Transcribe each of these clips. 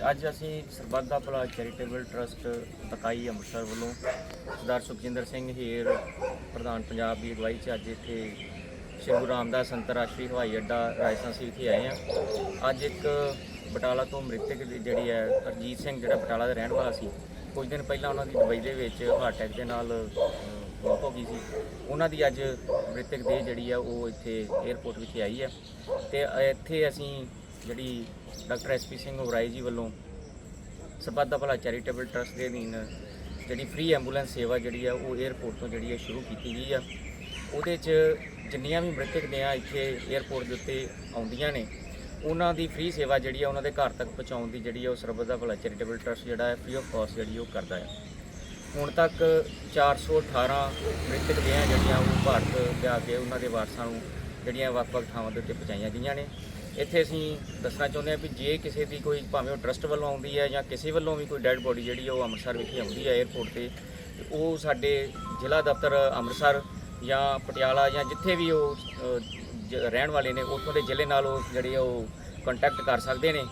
ਅੱਜ ਅਸੀਂ ਸਰਬੱਤ ਦਾ ਭਲਾ ਚੈਰੀਟੇਬਲ ਟਰਸਟ ਤਕਾਈ ਅੰਮ੍ਰਿਤਸਰ ਵੱਲੋਂ ਸਰਦਾਰ ਸੁਖਜਿੰਦਰ ਸਿੰਘ ਹੀਰ, ਪ੍ਰਧਾਨ ਪੰਜਾਬ ਦੀ ਅਗਵਾਈ 'ਚ ਅੱਜ ਇੱਥੇ ਸ਼੍ਰੀ ਗੁਰੂ ਰਾਮਦਾਸ ਅੰਤਰਰਾਸ਼ਟਰੀ ਹਵਾਈ ਅੱਡਾ ਰਾਜਸਥਾਨ ਸੀ ਵਿਖੇ ਆਏ ਹਾਂ। ਅੱਜ ਇੱਕ ਬਟਾਲਾ ਤੋਂ ਮ੍ਰਿਤਕ ਜਿਹੜੀ ਹੈ ਅਰਜੀਤ ਸਿੰਘ ਜਿਹੜਾ ਬਟਾਲਾ ਦਾ ਰਹਿਣ ਵਾਲਾ ਸੀ, ਕੁਝ ਦਿਨ ਪਹਿਲਾਂ ਉਹਨਾਂ ਦੀ ਦੁਬਈ ਦੇ ਵਿੱਚ ਹਾਰਟ ਅਟੈਕ ਦੇ ਨਾਲ ਮੌਤ ਹੋ ਗਈ ਸੀ। ਉਹਨਾਂ ਦੀ ਅੱਜ ਮ੍ਰਿਤਕ ਦੇਹ ਜਿਹੜੀ ਆ, ਉਹ ਇੱਥੇ 에ਅਰਪੋਰਟ ਵਿਖੇ ਆਈ ਹੈ ਤੇ ਇੱਥੇ ਅਸੀਂ ਜਿਹੜੀ ਡਾਕਟਰ ਐਸਪੀ ਸਿੰਘ ਉਰਾਈ ਜੀ ਵੱਲੋਂ ਸਰਬੱਤ ਦਾ ਭਲਾ ਚੈਰੀਟੇਬਲ ਟਰਸਟ ਦੇ ਅਧੀਨ ਜਿਹੜੀ ਫ੍ਰੀ ਐਂਬੂਲੈਂਸ ਸੇਵਾ ਜਿਹੜੀ ਆ ਉਹ 에ਅਰਪੋਰਟ ਤੋਂ ਜਿਹੜੀ ਹੈ ਸ਼ੁਰੂ ਕੀਤੀ ਗਈ ਆ। ਉਹਦੇ 'ਚ ਜਿੰਨੀਆਂ ਵੀ ਮ੍ਰਿਤਕ ਦੇਹਾਂ ਇੱਥੇ 에ਅਰਪੋਰਟ ਦੇ ਉੱਤੇ ਆਉਂਦੀਆਂ ਨੇ, ਉਹਨਾਂ ਦੀ ਫ੍ਰੀ ਸੇਵਾ ਜਿਹੜੀ ਆ ਉਹਨਾਂ ਦੇ ਘਰ ਤੱਕ ਪਹੁੰਚਾਉਣ ਦੀ ਜਿਹੜੀ ਆ ਉਹ ਸਰਬੱਤ ਦਾ ਭਲਾ ਚੈਰੀਟੇਬਲ ਟਰਸਟ ਜਿਹੜਾ ਹੈ ਫ੍ਰੀ ਆਫ ਕਾਸਟ ਜਿਹੜੀ ਉਹ ਕਰਦਾ ਹੈ। ਹੁਣ ਤੱਕ 418 ਮ੍ਰਿਤਕ ਦੇਹਾਂ ਜਿਹੜੀਆਂ ਉਹ ਭਾਰਤ ਲਿਆ ਕੇ ਉਹਨਾਂ ਦੇ ਵਾਰਸਾਂ ਨੂੰ ਜਿਹੜੀਆਂ ਵੱਖ-ਵੱਖ ਥਾਵਾਂ ਦੇ ਉੱਤੇ ਪਹੁੰਚਾਈਆਂ ਗਈਆਂ ਨੇ। ਇੱਥੇ ਅਸੀਂ ਦੱਸਣਾ ਚਾਹੁੰਦੇ ਹਾਂ ਵੀ ਜੇ ਕਿਸੇ ਦੀ ਕੋਈ ਭਾਵੇਂ ਉਹ ਟਰਸਟ ਵੱਲੋਂ ਆਉਂਦੀ ਹੈ ਜਾਂ ਕਿਸੇ ਵੱਲੋਂ ਵੀ ਕੋਈ ਡੈੱਡ ਬੋਡੀ ਜਿਹੜੀ ਹੈ ਉਹ ਅੰਮ੍ਰਿਤਸਰ ਵਿਖੇ ਆਉਂਦੀ ਹੈ 에ਅਰਪੋਰਟ ਤੇ ਤੇ ਉਹ ਸਾਡੇ ਜ਼ਿਲ੍ਹਾ ਦਫ਼ਤਰ ਅੰਮ੍ਰਿਤਸਰ ਜਾਂ ਪਟਿਆਲਾ ਜਾਂ ਜਿੱਥੇ ਵੀ ਉਹ ਜ- ਰਹਿਣ ਵਾਲੇ ਨੇ, ਉੱਥੋਂ ਦੇ ਜ਼ਿਲ੍ਹੇ ਨਾਲ ਉਹ ਜਿਹੜੇ ਆ ਉਹ ਕੰਟੈਕਟ ਕਰ ਸਕਦੇ ਨੇ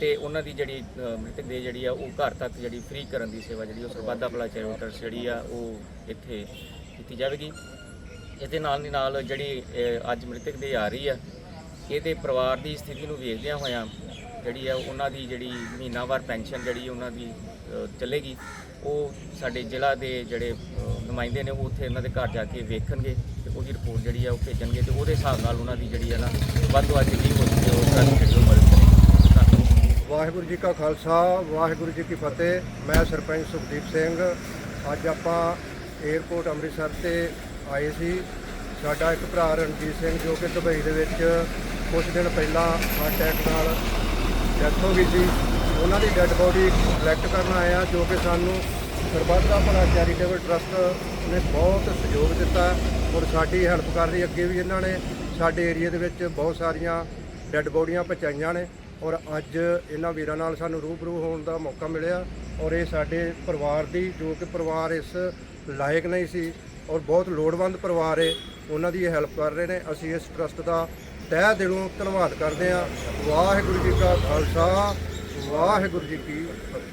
ਤੇ ਉਹਨਾਂ ਦੀ ਜਿਹੜੀ ਮ੍ਰਿਤਕ ਦੇ ਜਿਹੜੀ ਆ ਉਹ ਘਰ ਤੱਕ ਜਿਹੜੀ ਫ੍ਰੀ ਕਰਨ ਦੀ ਸੇਵਾ ਜਿਹੜੀ ਉਹ ਸਰਬੱਤ ਭਲਾ ਚੈਰੀਟੇਬਲ ਟਰਸਟ ਜਿਹੜੀ ਆ ਉਹ ਇੱਥੇ ਕੀਤੀ ਜਾਵੇਗੀ। ਇਹਦੇ ਨਾਲ ਦੀ ਨਾਲ ਜਿਹੜੀ ਅੱਜ ਮ੍ਰਿਤਕ ਦੇ ਆ ਰਹੀ ਆ ਇਹਦੇ ਪਰਿਵਾਰ ਦੀ ਸਥਿਤੀ ਨੂੰ ਵੇਖਦਿਆਂ ਹੋਇਆਂ ਜਿਹੜੀ ਆ ਉਹਨਾਂ ਦੀ ਜਿਹੜੀ ਮਹੀਨਾਵਾਰ ਪੈਨਸ਼ਨ ਜਿਹੜੀ ਉਹਨਾਂ ਦੀ ਚੱਲੇਗੀ, ਉਹ ਸਾਡੇ ਜ਼ਿਲ੍ਹਾ ਦੇ ਜਿਹੜੇ ਨੁਮਾਇੰਦੇ ਨੇ ਉਹ ਉੱਥੇ ਉਹਨਾਂ ਦੇ ਘਰ ਜਾ ਕੇ ਵੇਖਣਗੇ ਤੇ ਉਹਦੀ ਰਿਪੋਰਟ ਜਿਹੜੀ ਆ ਉਹ ਭੇਜਣਗੇ ਤੇ ਉਹਦੇ ਹਿਸਾਬ ਨਾਲ ਉਹਨਾਂ ਦੀ ਜਿਹੜੀ ਹੈ ਨਾ ਵੱਧ ਤੋਂ ਵੱਧ ਜਿੰਨੀ ਹੋ ਸਕੇ ਉਹ ਕਰਨ ਜਿਹੜੀ ਮਦਦ ਕਰੇਗੀ। ਧੰਨਵਾਦ ਵਾਹਿਗੁਰੂ ਜੀ ਕਾ ਖਾਲਸਾ, ਵਾਹਿਗੁਰੂ ਜੀ ਕੀ ਫਤਿਹ। ਮੈਂ ਸਰਪੰਚ ਸੁਖਦੀਪ ਸਿੰਘ। ਅੱਜ ਆਪਾਂ 에ਅਰਪੋਰਟ ਅੰਮ੍ਰਿਤਸਰ ਤੇ ਆਏ ਸੀ। ਸਾਡਾ ਇੱਕ ਭਰਾ ਰਣਜੀਤ ਸਿੰਘ ਜੋ ਕਿ ਦੁਬਈ ਦੇ ਵਿੱਚ ਕੁਝ ਦਿਨ ਪਹਿਲਾਂ ਹਾਰਟ ਅਟੈਕ ਨਾਲ ਡੈਥ ਹੋ ਗਈ ਸੀ। ਉਹਨਾਂ ਦੀ ਡੈੱਡ ਬੋਡੀ ਕਲੈਕਟ ਕਰਨ ਆਇਆ ਜੋ ਕਿ ਸਾਨੂੰ ਸਰਬੱਤ ਦਾ ਭਲਾ ਚੈਰੀਟੇਬਲ ਟਰਸਟ ਨੇ ਬਹੁਤ ਸਹਿਯੋਗ ਦਿੱਤਾ ਔਰ ਸਾਡੀ ਹੈਲਪ ਕਰ ਰਹੀ ਅੱਗੇ ਵੀ ਇਹਨਾਂ ਨੇ ਸਾਡੇ ਏਰੀਆ ਦੇ ਵਿੱਚ ਬਹੁਤ ਸਾਰੀਆਂ ਡੈੱਡ ਬੋਡੀਆਂ ਪਹੁੰਚਾਈਆਂ ਨੇ ਔਰ ਅੱਜ ਇਹਨਾਂ ਵੀਰਾਂ ਨਾਲ ਸਾਨੂੰ ਰੂਬਰੂ ਹੋਣ ਦਾ ਮੌਕਾ ਮਿਲਿਆ ਔਰ ਇਹ ਸਾਡੇ ਪਰਿਵਾਰ ਦੀ, ਜੋ ਕਿ ਪਰਿਵਾਰ ਇਸ ਲਾਇਕ ਨਹੀਂ ਸੀ ਔਰ ਬਹੁਤ ਲੋੜਵੰਦ ਪਰਿਵਾਰ ਹੈ। ਉਹਨਾਂ ਦੀ ਹੈਲਪ ਕਰ ਰਹੇ ਨੇ। ਅਸੀਂ ਇਸ ਟਰਸਟ ਦਾ ਤਹਿ ਦਿਲੋਂ ਧੰਨਵਾਦ ਕਰਦੇ ਹਾਂ। ਵਾਹਿਗੁਰੂ ਜੀ ਕਾ ਖਾਲਸਾ, ਵਾਹਿਗੁਰੂ ਜੀ ਕੀ ਫਤਿਹ।